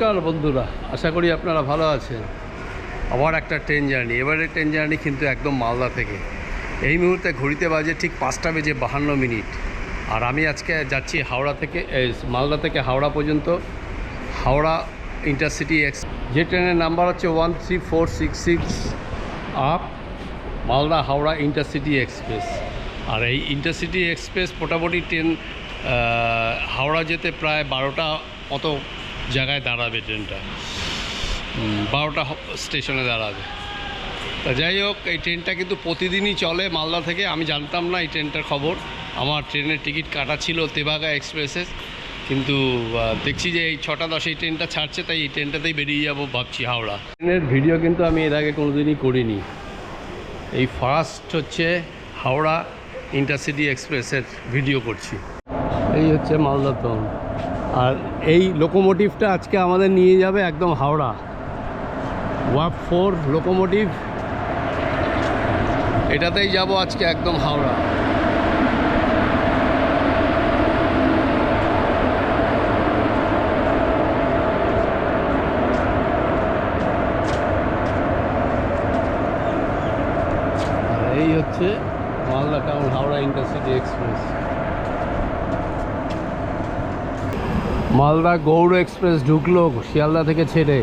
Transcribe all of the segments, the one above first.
নমস্কার বন্ধুরা, আশা করি আপনারা ভালো আছেন। আবার একটা ট্রেন জার্নি এবারে ট্রেন জার্নি কিন্তু একদম মালদা থেকে। এই মুহূর্তে ঘড়িতে বাজে ঠিক পাঁচটা বেজে বাহান্ন মিনিট। আর আমি আজকে যাচ্ছি হাওড়া থেকে মালদা থেকে হাওড়া পর্যন্ত। হাওড়া ইন্টারসিটি এক্স, যে ট্রেনের নাম্বার হচ্ছে one three four six six up, Malda Howrah intercity express. আর এই ইন্টারসিটি এক্সপ্রেস মোটামুটি ট্রেন হাওড়া যেতে প্রায় বারোটা মত জায়গায় দাঁড়াবে ট্রেনটা। বারোটা স্টেশনে দাঁড়াবে। তা যাই হোক, এই ট্রেনটা কিন্তু প্রতিদিনই চলে মালদা থেকে। আমি জানতাম না এই ট্রেনটার খবর। আমার ট্রেনের টিকিট কাটা ছিল তেবাগা এক্সপ্রেসের কিন্তু দেখছি যে এই ছটা দশে এই ট্রেনটা ছাড়ছে, তাই এই ট্রেনটাতেই বেরিয়ে যাব ভাবছি হাওড়া। ট্রেনের ভিডিও কিন্তু আমি এর আগে কোনোদিনই করিনি। এই ফার্স্ট হচ্ছে হাওড়া ইন্টারসিটি এক্সপ্রেসের ভিডিও করছি। এই হচ্ছে মালদা টাউন আর এই লোকোমোটিভটা আজকে আমাদের নিয়ে যাবে একদম হাওড়া। ওয়াপ four locomotive. এটাতেই যাব আজকে একদম হাওড়া। এই হচ্ছে Malda town Howrah intercity express. Malda Gour express ঢুকলো শিয়ালদা থেকে ছেড়ে।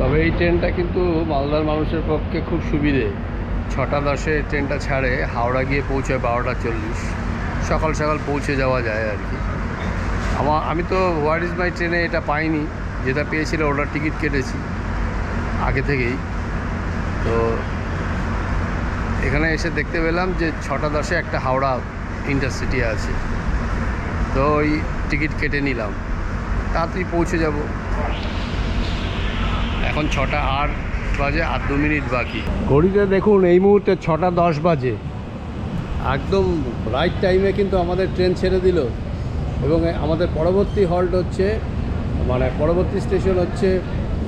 তবে এই ট্রেনটা কিন্তু মালদার মানুষের পক্ষে খুব সুবিধে। ছটা দশে ট্রেনটা ছাড়ে, হাওড়া গিয়ে পৌঁছায় বারোটা চল্লিশ। সকাল সকাল পৌঁছে যাওয়া যায় আর কি। আমার আমি তো হোয়াট ইজ মাই ট্রেনে এটা পাইনি, যেটা পেয়েছিল ওটার টিকিট কেটেছি আগে থেকেই। তো এখানে এসে দেখতে পেলাম যে ছটা দশে একটা হাওড়া ইন্টারসিটি আছে। তো ওই টিকিট কেটে নিলাম। তাড়াতাড়ি পৌঁছে যাব। এখন ছটা আট বাজে আর দু মিনিট বাকি। ঘড়িতে দেখুন এই মুহূর্তে ছটা দশ বাজে। একদম রাইট টাইমে কিন্তু আমাদের ট্রেন ছেড়ে দিল। এবং আমাদের পরবর্তী হল্ট হচ্ছে মানে পরবর্তী স্টেশন হচ্ছে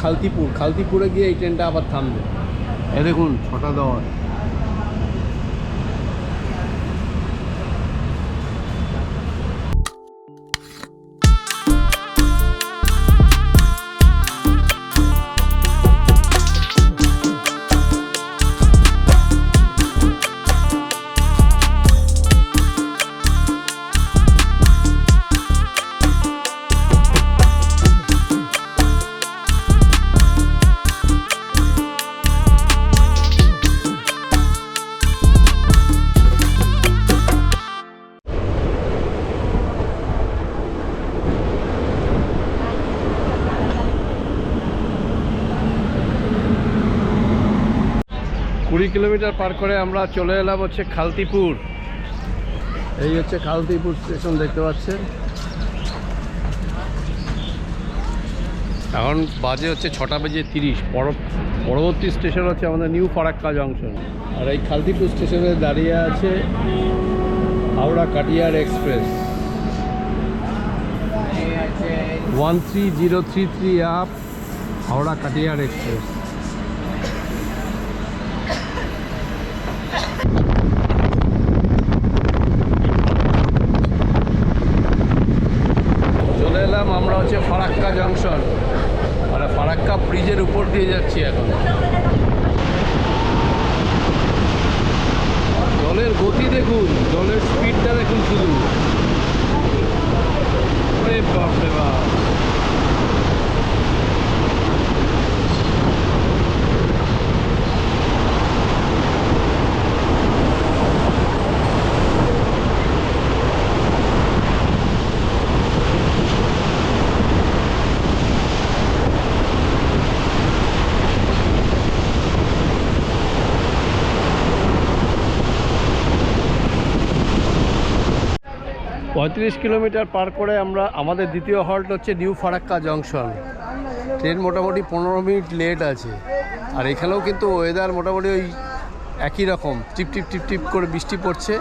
খালতিপুর। খালতিপুরে গিয়ে এই ট্রেনটা আবার থামবে। এ দেখুন ছটা দশ। কিলোমিটার পার করে আমরা চলে এলাম হচ্ছে খালতিপুর। এই হচ্ছে খালতিপুর স্টেশন দেখতে পাচ্ছেন। এখন বাজে হচ্ছে ছটা বেজে তিরিশ। পরবর্তী স্টেশন হচ্ছে আমাদের নিউ ফারাক্কা জংশন। আর এই খালতিপুর স্টেশনে দাঁড়িয়ে আছে Howrah Katihar express. One three zero three three up Howrah Katihar express. 啊，佢。পঁয়ত্রিশ kilometre পার করে আমরা আমাদের দ্বিতীয় হল্ট হচ্ছে নিউ ফারাক্কা জংশন। ট্রেন মোটামুটি পনেরো মিনিট লেট আছে। আর এখানেও কিন্তু ওয়েদার মোটামুটি ওই একই রকম টিপ টিপ টিপ টিপ করে বৃষ্টি পড়ছে।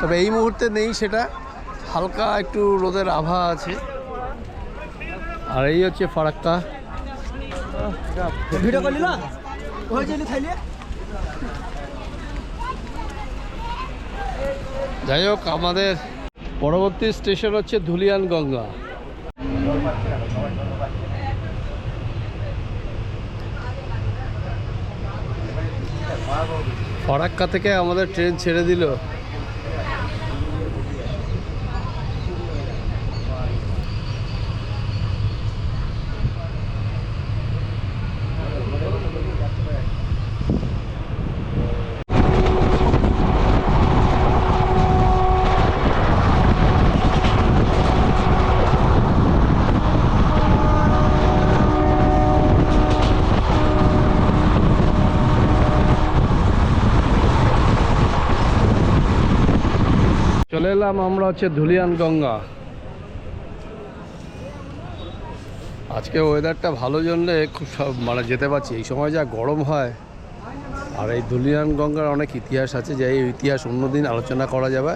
তবে এই মুহূর্তে নেই সেটা হালকা একটু রোদের আভা আছে। আর এই হচ্ছে ফারাক্কা। ভিডিও করলি না যাই হোক আমাদের পরবর্তী স্টেশন হচ্ছে ধুলিয়ান গঙ্গা। ফরাক্কা থেকে আমাদের ট্রেন ছেড়ে দিল। এলাম আমরা হচ্ছে ধুলিয়ান গঙ্গা। আজকে ওয়েদারটা ভালো জন্য খুব সব- মানে যেতে পারছি। এই সময় যা গরম হয়, আর এই ধুলিয়ান গঙ্গার অনেক ইতিহাস আছে যে এই ইতিহাস অন্যদিন আলোচনা করা যাবে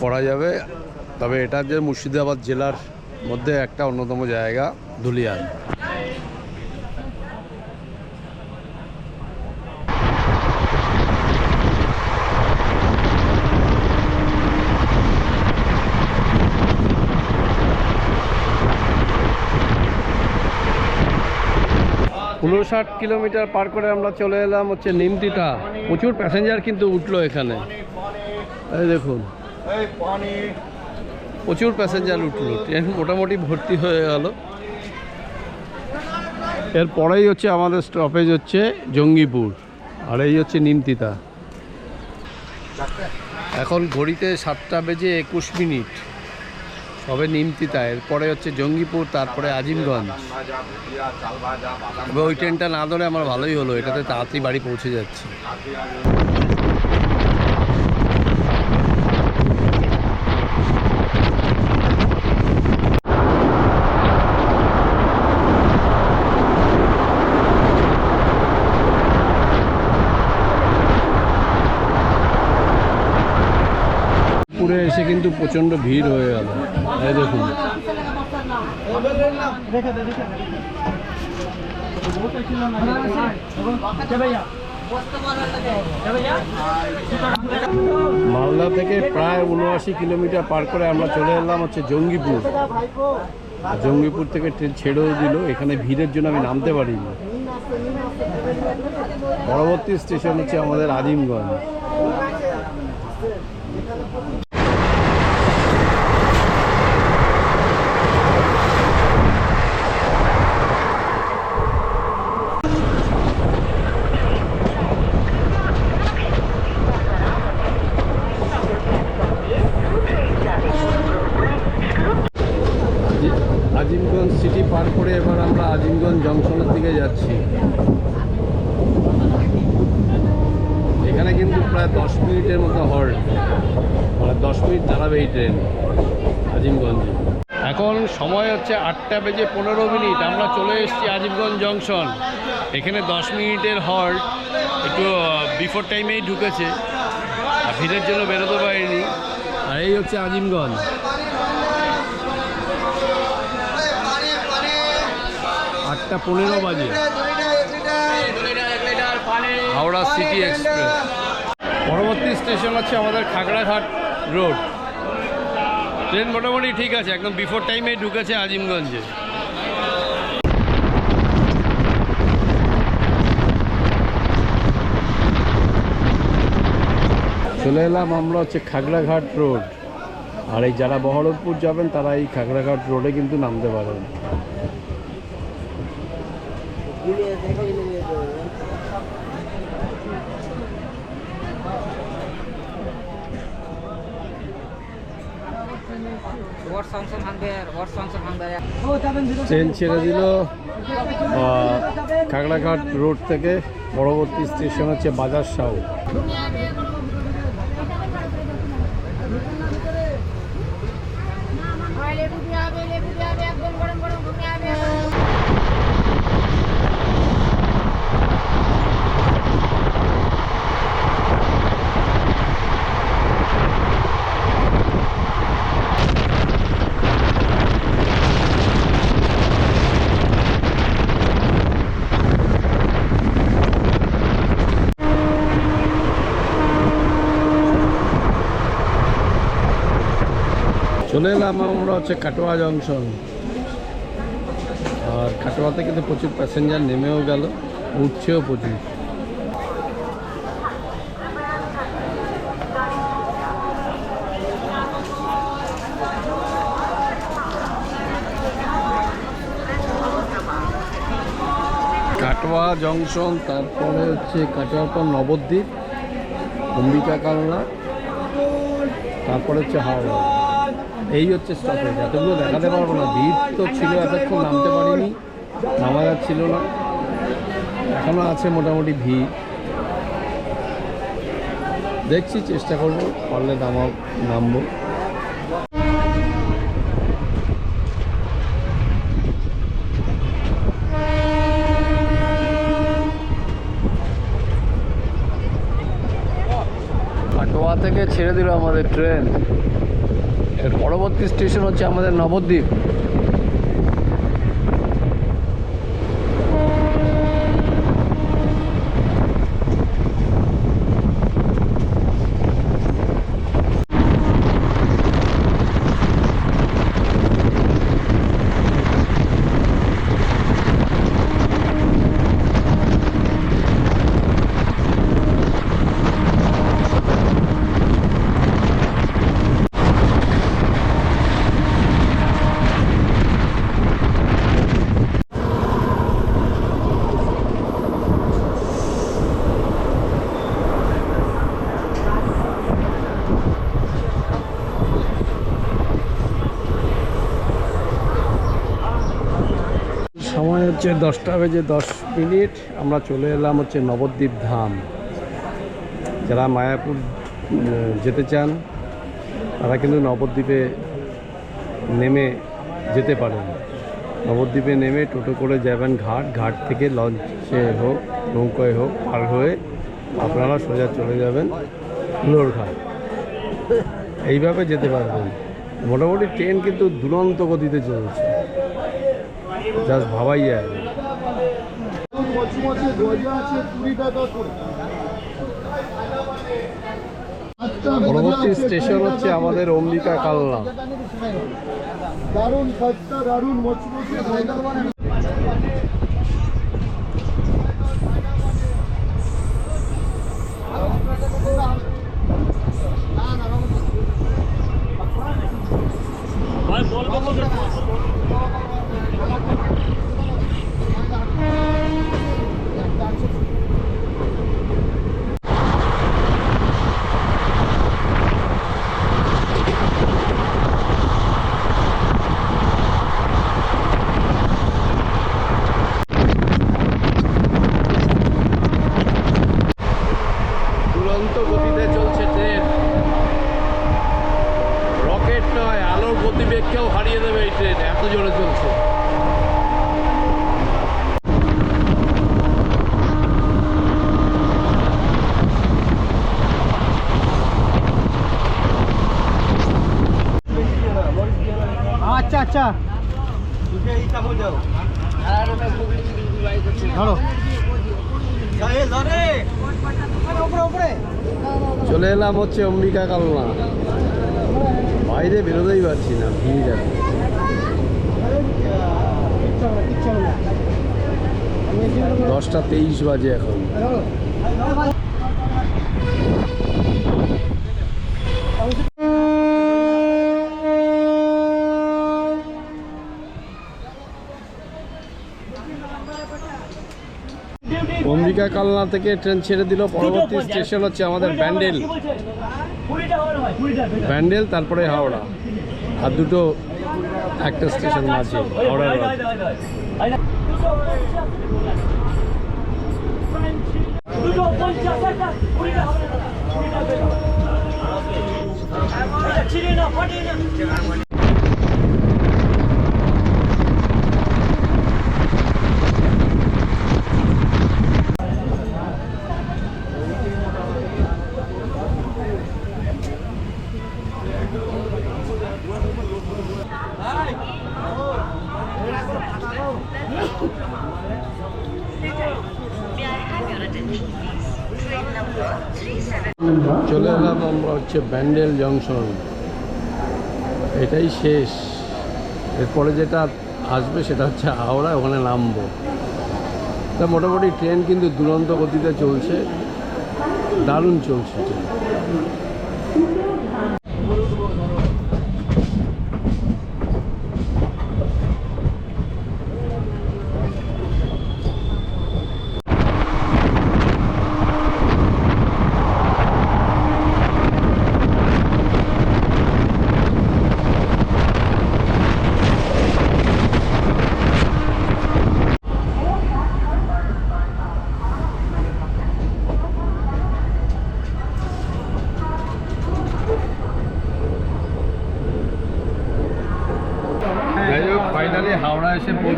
করা যাবে। তবে এটা যে মুর্শিদাবাদ জেলার মধ্যে একটা অন্যতম জায়গা, ধুলিয়ান। উনষাট কিলোমিটার পার করে আমরা চলে এলাম হচ্ছে নিমতিটা। প্রচুর প্যাসেঞ্জার কিন্তু উঠল এখানে। এই দেখুন। প্রচুর প্যাসেঞ্জার উঠল। ট্রেন মোটামুটি ভর্তি হয়ে গেল। এরপরেই হচ্ছে আমাদের স্টপেজ হচ্ছে জঙ্গিপুর। আর এই হচ্ছে নিমতিতা এখন ঘড়িতে সাতটা বেজে একুশ মিনিট। সবে নিমতিতা এরপরে হচ্ছে জঙ্গিপুর, তারপরে আজিমগঞ্জ। তবে ওই ট্রেনটা না ধরে আমার ভালোই হলো, এটাতে তাড়াতাড়ি বাড়ি পৌঁছে যাচ্ছে। পুরে এসে কিন্তু প্রচণ্ড ভিড় হয়ে গেল। এই দেখুন। মালদা থেকে প্রায় উনআশি কিলোমিটার পার করে আমরা চলে এলাম হচ্ছে জঙ্গিপুর। জঙ্গিপুর থেকে ট্রেন ছেড়েও দিল, এখানে ভিড়ের জন্য আমি নামতে পারিনি। পরবর্তী স্টেশন হচ্ছে আমাদের আজিমগঞ্জ আজিমগঞ্জ সিটি পার করে এবার আমরা আজিমগঞ্জ জংশনের দিকে যাচ্ছি। এখানে কিন্তু প্রায় দশ মিনিটের মতো হল্ট মানে দশ মিনিট দাঁড়াবে এই ট্রেন আজিমগঞ্জে। এখন সময় হচ্ছে আটটা বেজে পনেরো মিনিট। আমরা চলে এসেছি আজিমগঞ্জ জংশন। এখানে দশ মিনিটের হল্ট একটু বিফোর টাইমেই ঢুকেছে। আর ভিড়ের জন্য বেরোতে পারিনি। আর এই হচ্ছে আজিমগঞ্জ। আটটা পনেরো বাজে। Howrah city express. পরবর্তী স্টেশন হচ্ছে আমাদের খাগড়াঘাট রোড। ট্রেন মোটামুটি ঠিক আছে একদম বিফোর টাইমে ঢুকেছে আজিমগঞ্জে। চলে এলাম আমরা হচ্ছে খাগড়াঘাট রোড। আর এই যারা বহরমপুর যাবেন তারা এই খাগড়াঘাট রোডে কিন্তু নামতে পারেন ট্রেন ছেড়ে দিল কাকড়াঘাট রোড থেকে পরবর্তী স্টেশন হচ্ছে বাজার সাউ। চলে এলাম আমরা হচ্ছে কাটোয়া জংশন। আর কাটোয়াতে কিন্তু প্রচুর প্যাসেঞ্জার নেমেও গেল, উঠছেও প্রচুর। কাটোয়া জংশন, তারপরে হচ্ছে কাটোয়ার পর নবদ্বীপ, অম্বিকা কালনা, তারপরে হচ্ছে হাওড়া। এই হচ্ছে স্টপেজ এতগুলো দেখাতে পারব না। ভিড় তো ছিল, এতক্ষণ নামতে পারিনি। নামা যাচ্ছিল না। এখনও আছে মোটামুটি ভিড়। দেখছি, চেষ্টা করব। পারলে নামা নামবো। থেকে ছেড়ে দিল আমাদের ট্রেন। এর পরবর্তী স্টেশন হচ্ছে আমাদের নবদ্বীপ সময় হচ্ছে দশটা বেজে দশ মিনিট। আমরা চলে এলাম হচ্ছে নবদ্বীপ ধাম। যারা মায়াপুর যেতে চান, তারা কিন্তু নবদ্বীপে নেমে যেতে পারেন। নবদ্বীপে নেমে টোটো করে যাবেন ঘাট। ঘাট থেকে লঞ্চে হোক, নৌকায় হোক, পার হয়ে আপনারা সোজা চলে যাবেন লোর ঘাট। এইভাবে যেতে পারবেন। মোটামুটি ট্রেন কিন্তু দুরন্ত গতিতে চলছে। জাস্ট ভাবাই যায়। পরবর্তী স্টেশন হচ্ছে আমাদের অম্বিকা কালনা। দারুণ দারুণ গজা দুরন্ত গতিতে চলছে ট্রেন রকেট নয় আলোর গতিবেগকেও হারিয়ে দেবে এই ট্রেন এত জোরে চলছে আচ্ছা আচ্ছা ধরো উপরে উপরে চলে এলাম হচ্ছে অম্বিকা কালনা। বাইরে বেরোতেই পারছি না ভিড় দশটা তেইশ বাজে এখন। অম্বিকা কালনা থেকে ট্রেন ছেড়ে দিল পরবর্তী স্টেশন হচ্ছে আমাদের ব্যান্ডেল ব্যান্ডেল তারপরে হাওড়া আর দুটো একটা স্টেশন মাঝে হাওড়ার মাঝে। চলে এলাম আমরা হচ্ছে ব্যান্ডেল জংশন। এটাই শেষ। এরপরে যেটা আসবে সেটা হচ্ছে হাওড়া, ওখানে নামবো। তা মোটামুটি ট্রেন কিন্তু দুরন্ত গতিতে চলছে। দারুণ চলছে। ট্রেন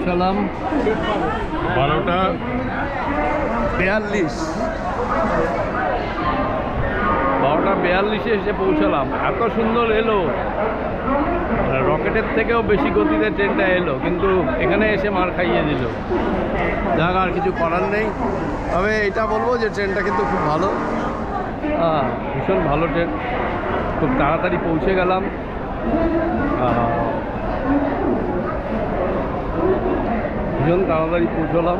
এসে পৌঁছালাম বারোটা। বিয়াল্লিশ। বারোটা বিয়াল্লিশে এসে পৌঁছালাম। এত সুন্দর এলো। রকেটের থেকেও বেশি গতিতে ট্রেনটা এলো কিন্তু এখানে এসে মার খাইয়ে দিল। যাক আর কিছু করার নেই। তবে এটা বলব যে ট্রেনটা কিন্তু খুব ভালো। হ্যাঁ ভীষণ ভালো ট্রেন। খুব তাড়াতাড়ি পৌঁছে গেলাম। ভীষণ তাড়াতাড়ি পৌঁছলাম।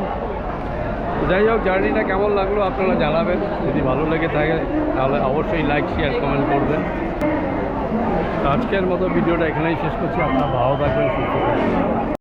যাই হোক, জার্নিটা কেমন লাগল আপনারা জানাবেন। যদি ভালো লেগে থাকে, তাহলে অবশ্যই লাইক শেয়ার কমেন্ট করবেন। আজকের মতো ভিডিওটা এখানেই শেষ করছি। আপনারা ভালো থাকবেন, সুস্থ থাকবেন।